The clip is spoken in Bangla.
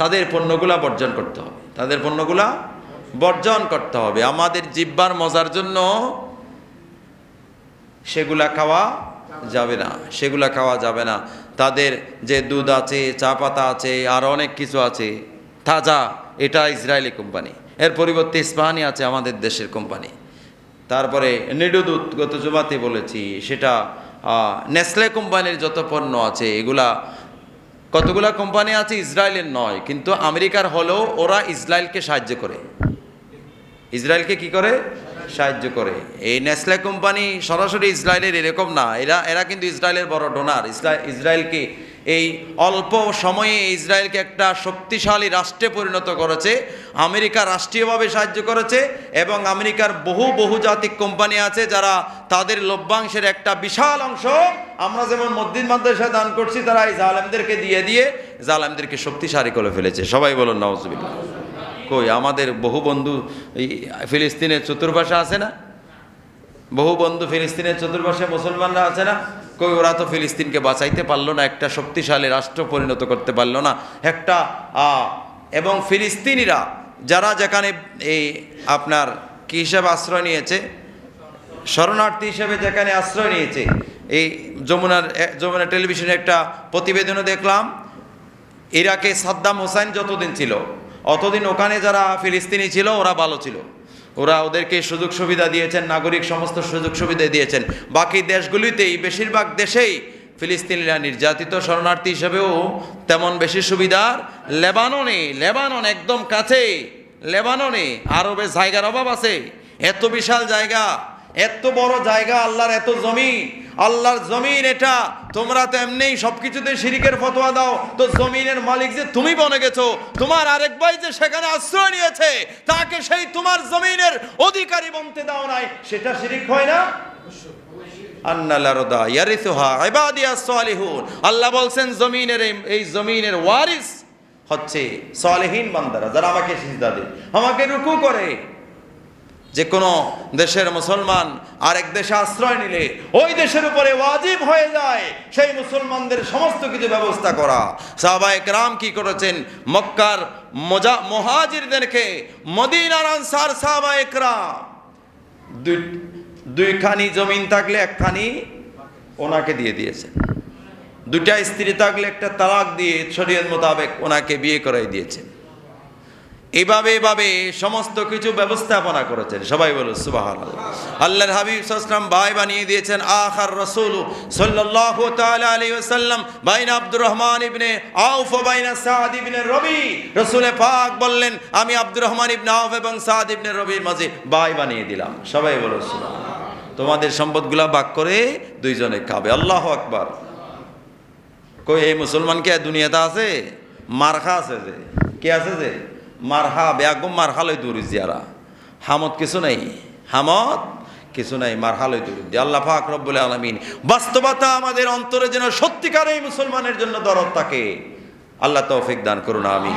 তাদের পণ্যগুলা বর্জন করতে হবে। তাদের পণ্যগুলা বর্জন করতে হবে। আমাদের জিব্বার মজার জন্য সেগুলা খাওয়া যাবে না, সেগুলা খাওয়া যাবে না। তাদের যে দুধ আছে, চা পাতা আছে, আর অনেক কিছু আছে, তাজা, এটা ইসরায়েলি কোম্পানি। এর পরিবর্তে ইস্পাহানি আছে আমাদের দেশের কোম্পানি। তারপরে নিডুদুধ গত জুমাতে বলেছি, সেটা নেসলে কোম্পানির যত পণ্য আছে, এগুলা কতগুলা কোম্পানি আছে? ইসরায়েলের নয়। কিন্তু আমেরিকার হলেও ওরা ইসরায়েলকে সাহায্য করে। ইসরায়েলকে কি করে? সাহায্য করে। এই নেসলে কোম্পানি সরাসরি ইসরায়েলের এরকম না। এরা এরা কিন্তু ইসরায়েলের বড় ডোনার ইসরা- ইসরায়েলকে এই অল্প সময়ে ইসরায়েলকে একটা শক্তিশালী রাষ্ট্রে পরিণত করেছে, আমেরিকা রাষ্ট্রীয়ভাবে সাহায্য করেছে এবং আমেরিকার বহু বহুজাতিক কোম্পানি আছে যারা তাদের লভ্যাংশের একটা বিশাল অংশ আমরা যেমন মসজিদ মাদ্রাসায় দান করছি, তারা এই জালেমদেরকে দিয়ে দিয়ে জালেমদেরকে শক্তিশালী করে ফেলেছে। সবাই বলুন নওয়াজ কই, আমাদের বহু বন্ধু ফিলিস্তিনের চতুর্পাশে আছে না? বহু বন্ধু ফিলিস্তিনের চতুর্পাশে মুসলমানরা আছে না? কই, ওরা তো ফিলিস্তিনকে বাঁচাইতে পারল না, একটা শক্তিশালী রাষ্ট্র পরিণত করতে পারল না। একটা এবং ফিলিস্তিনিরা, যারা যেখানে এই আপনার কি হিসাবে আশ্রয় নিয়েছে? শরণার্থী হিসেবে যেখানে আশ্রয় নিয়েছে, এই যমুনার যমুনা টেলিভিশনে একটা প্রতিবেদনে দেখলাম, ইরাকে সাদ্দাম হোসাইন যতদিন ছিল, অতদিন ওখানে যারা ফিলিস্তিনি ছিল, ওরা ভালো ছিল। ওরা ওদেরকে সুযোগ সুবিধা দিয়েছেন, নাগরিক সমস্ত সুযোগ সুবিধা দিয়েছেন। বাকি দেশগুলিতেই বেশিরভাগ দেশেই ফিলিস্তিনিরা নির্যাতিত, শরণার্থী হিসেবেও তেমন বেশি সুবিধার লেবাননে, লেবানন একদম কাছে, লেবাননে আরবে জায়গার অভাব আছে। এত বিশাল জায়গা, এত বড় জায়গা, আল্লাহর এত জমি আল্লাহর জমিন এটা। তোমরা তো এমনিই সবকিছুতে শিরিকের ফতোয়া দাও। তো জমিনের মালিক যে তুমি বনে গেছো, তোমার আরেক ভাই যে সেখানে আশ্রয় নিয়েছে, তাকে সেই তোমার জমিনের অধিকারী বনতে দাও নাই, সেটা শিরিক হয় না? আল্লাহ বলছেন, জমিনের এই জমিনের ওয়ারিস হচ্ছে সালেহীন বান্দারা, যারা আমাকে সিজদা দেয়, আমাকে রুকু করে। যে কোনো দেশের মুসলমান আরেক দেশে আশ্রয় নিলে, ওই দেশের উপরে ওয়াজিব হয়ে যায়, সেই মুসলমানদের সমস্ত কিছু ব্যবস্থা করা। সাহাবায়ে রাম কি করেছেন? মক্কার মজা, মহাজিরদেরকে মদিনার আনসার সাহাবায়ে রাম দুই, দুইখানি জমিন থাকলে একখানি ওনাকে দিয়ে দিয়েছেন। দুইটা স্ত্রী থাকলে একটা তালাক দিয়ে শরীয়ত মোতাবেক ওনাকে বিয়ে করাই দিয়েছেন। এভাবে এভাবে সমস্ত কিছু ব্যবস্থাপনা করেছেন। সবাই বলো সুবাহান আল্লাহর হাবিব সাল্লাম ভাই বানিয়ে দিয়েছেন, আখার রসুল সাল্লাল্লাহু তাআলা আলাইহি ওয়াসাল্লাম বাইনা আব্দুর রহমান ইবনে আউফ বাইনা সাদ ইবনে রবি। রসুলে পাক বললেন, আমি আব্দুর রহমান ইবনে আউফ এবং সাদ ইবনে রবির মাঝে ভাই বানিয়ে দিলাম। সবাই বলো সুবহান তোমাদের সম্পদগুলা ভাগ করে দুইজনে খাবে। আল্লাহ আকবার। কই, এই মুসলমান কে? দুনিয়াতে আছে? মারখা আছে যে। কে আছে যে? মারহা, বেয়াগম মারহালয় দৌড়ি জিয়ারা। হামদ কিছু নাই। হামদ কিছু নাই মারহালয় দৌড়ি আল্লাহ পাক রব্বুল আলমিন বাস্তবতা আমাদের অন্তরে যেন সত্যিকারেই মুসলমানের জন্য দরদ থাকে। আল্লাহ তৌফিক দান করুন আমি